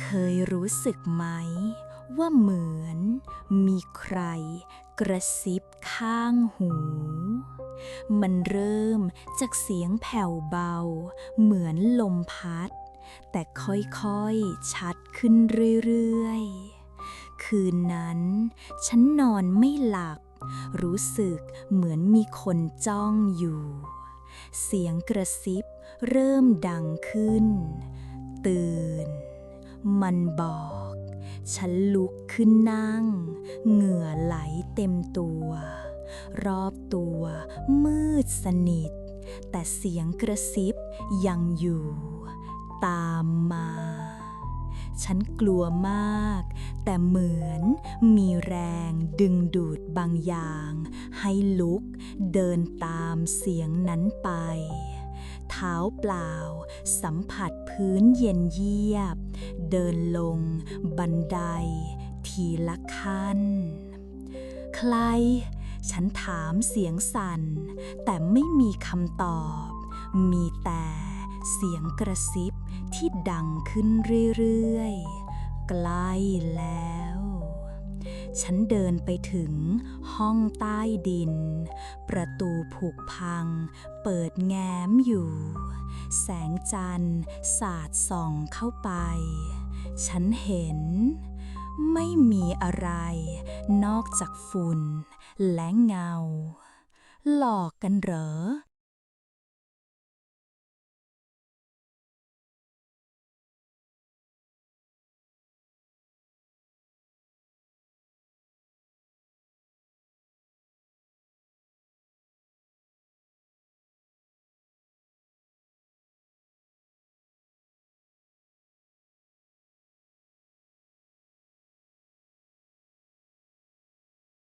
เคยรู้สึกไหม ว่าเหมือนมีใครกระซิบข้างหู มันเริ่มจากเสียงแผ่วเบา เหมือนลมพัด แต่ค่อยๆชัดขึ้นเรื่อยๆ คืนนั้น ฉันนอนไม่หลับ รู้สึกเหมือนมีคนจ้องอยู่ เสียงกระซิบเริ่มดังขึ้น ตื่น มันบอก ฉันลุกขึ้นนั่ง เหงื่อไหลเต็มตัว รอบตัวมืดสนิท แต่เสียงกระซิบยังอยู่ ตามมา ฉันกลัวมาก แต่เหมือนมีแรงดึงดูดบางอย่าง ให้ลุกเดินตามเสียงนั้นไปเท้าเปล่า สัมผัสพื้นเย็นเยียบ เดินลง บันได ทีละขั้น ใคร ฉันถามเสียงสั่น แต่ไม่มีคำตอบ มีแต่เสียงกระซิบที่ดังขึ้นเรื่อยๆ ใกล้แล้ว ฉันเดินไปถึงห้องใต้ดิน ประตูผูกพัง เปิดแง้มอยู่ แสงจันทร์สาดส่องเข้าไป ฉันเห็น ไม่มีอะไร นอกจากฝุ่นและเงา หลอกกันเหรอ